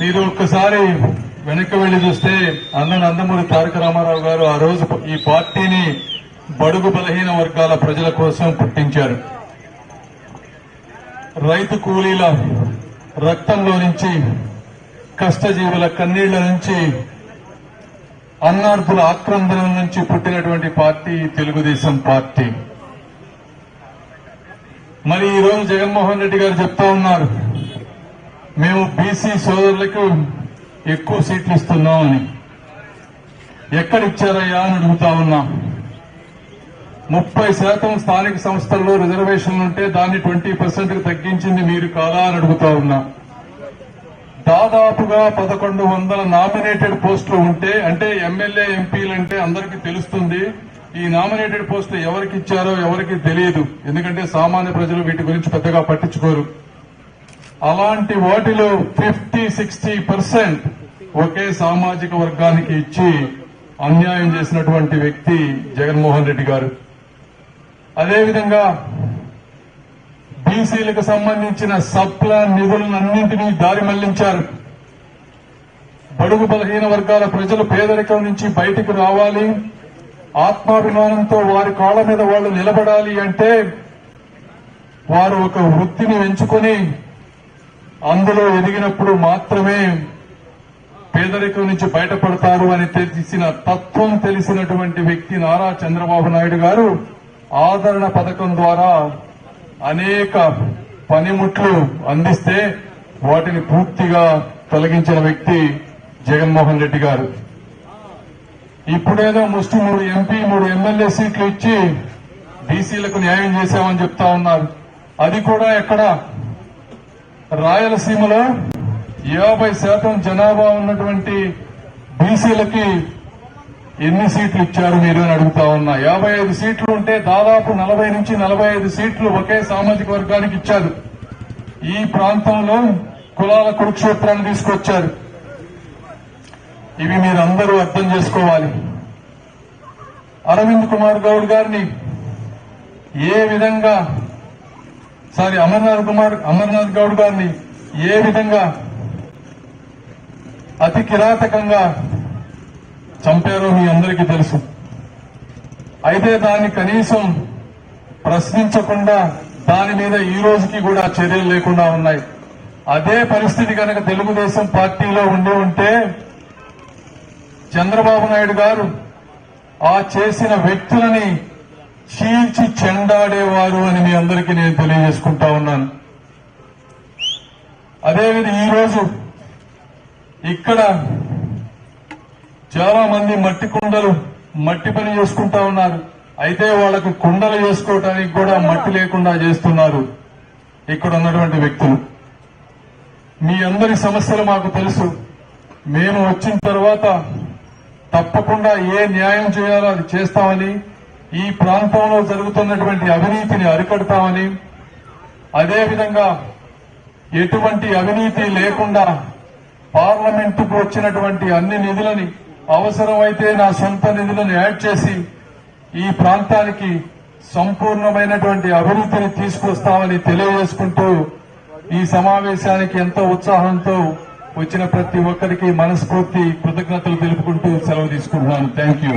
మీరు ఒక్కసారి వెనక్కి వెళ్ళి చూస్తే అన్న నందమూరి తారక రామారావు గారు ఆ రోజు ఈ పార్టీని బడుగు బలహీన వర్గాల ప్రజల కోసం పుట్టించారు. రైతు కూలీల రక్తంలో నుంచి కష్టజీవుల కన్నీళ్ళ నుంచి అన్నార్థుల ఆక్రందన నుంచి పుట్టినటువంటి పార్టీ తెలుగుదేశం పార్టీ. మరి ఈ రోజు జగన్మోహన్ రెడ్డి గారు చెప్తా ఉన్నారు మేము బీసీ సోదరులకు ఎక్కువ సీట్లు ఇస్తున్నామని ఎక్కడిచ్చారయ్యా అని అడుగుతా ఉన్నా. ముప్పై శాతం స్థానిక సంస్థల్లో రిజర్వేషన్లు ఉంటే దాన్ని ట్వంటీ పర్సెంట్ తగ్గించింది మీరు కాదా అని అడుగుతా ఉన్నా. దాదాపుగా పదకొండు వందల నామినేటెడ్ పోస్టులు ఉంటే అంటే ఎమ్మెల్యే ఎంపీలు అంటే అందరికీ తెలుస్తుంది ఈ నామినేటెడ్ పోస్టులు ఎవరికి ఇచ్చారో ఎవరికి తెలియదు. ఎందుకంటే సామాన్య ప్రజలు వీటి గురించి పెద్దగా పట్టించుకోరు. అలాంటి వాటిలో ఫిఫ్టీ సిక్స్టీ పర్సెంట్ ఒకే సామాజిక వర్గానికి ఇచ్చి అన్యాయం చేసినటువంటి వ్యక్తి జగన్మోహన్ రెడ్డి గారు. అదేవిధంగా బీసీలకు సంబంధించిన సప్లాన్ నిధులన్నింటినీ దారి మళ్ళించారు. బడుగు బలహీన వర్గాల ప్రజలు పేదరికం నుంచి బయటకు రావాలి. ఆత్మాభిమానంతో వారి కాళ్ళ మీద వాళ్ళు నిలబడాలి అంటే వారు ఒక వృత్తిని ఎంచుకొని అందులో ఎదిగినప్పుడు మాత్రమే పేదరికం నుంచి బయటపడతారు అని తెలిసిన తత్వం తెలిసినటువంటి వ్యక్తి నారా చంద్రబాబు నాయుడు గారు ఆదరణ పథకం ద్వారా అనేక పనిముట్లు అందిస్తే వాటిని పూర్తిగా తొలగించిన వ్యక్తి జగన్మోహన్ రెడ్డి గారు. ఇప్పుడేదో ముస్టి మూడు ఎంపీ మూడు ఎమ్మెల్యే సీట్లు ఇచ్చి బీసీలకు న్యాయం చేశామని చెప్తా ఉన్నారు. అది కూడా ఎక్కడ? రాయలసీమలో యాభై శాతం జనాభా ఉన్నటువంటి బీసీలకి ఎన్ని సీట్లు ఇచ్చారు మీరు అని అడుగుతా ఉన్నా. యాభై ఐదు సీట్లు ఉంటే దాదాపు నలభై నుంచి నలభై ఐదు సీట్లు ఒకే సామాజిక వర్గానికి ఇచ్చారు. ఈ ప్రాంతంలో కులాల కురుక్షేత్రాన్ని తీసుకొచ్చారు. ఇవి మీరందరూ అర్థం చేసుకోవాలి. అరవింద్ కుమార్ గౌడ్ గారిని ఏ విధంగా సారీ అమర్నాథ్ కుమార్ అమర్నాథ్ గౌడ్ గారిని ఏ విధంగా అతి కిరాతకంగా చంపారో మీ అందరికీ తెలుసు. అయితే దాన్ని కనీసం ప్రశ్నించకుండా దాని మీద ఈ రోజుకి కూడా చర్యలు లేకుండా ఉన్నాయి. అదే పరిస్థితి కనుక తెలుగుదేశం పార్టీలో ఉండి ఉంటే చంద్రబాబు నాయుడు గారు ఆ చేసిన వ్యక్తులని చీల్చి చెండాడేవారు అని మీ అందరికీ నేను తెలియజేసుకుంటా ఉన్నాను. అదేవిధంగా ఈ రోజు ఇక్కడ చాలా మంది మట్టి కుండలు మట్టి పని చేసుకుంటా ఉన్నారు. అయితే వాళ్ళకు కుండలు చేసుకోవటానికి కూడా మట్టి లేకుండా చేస్తున్నారు ఇక్కడ ఉన్నటువంటి వ్యక్తులు. మీ అందరి సమస్యలు మాకు తెలుసు. మేము వచ్చిన తర్వాత తప్పకుండా ఏ న్యాయం చేయాలో అది చేస్తామని ఈ ప్రాంతంలో జరుగుతున్నటువంటి అవినీతిని అరికడతామని అదేవిధంగా ఎటువంటి అవినీతి లేకుండా పార్లమెంటుకు వచ్చినటువంటి అన్ని నిధులని అవసరమైతే నా సొంత నిధులను యాడ్ చేసి ఈ ప్రాంతానికి సంపూర్ణమైనటువంటి అభివృద్ధిని తీసుకొస్తామని తెలియజేసుకుంటూ ఈ సమావేశానికి ఎంతో ఉత్సాహంతో వచ్చిన ప్రతి ఒక్కరికి మనస్ఫూర్తి కృతజ్ఞతలు తెలుపుకుంటూ సెలవు తీసుకుంటున్నాను. Thank you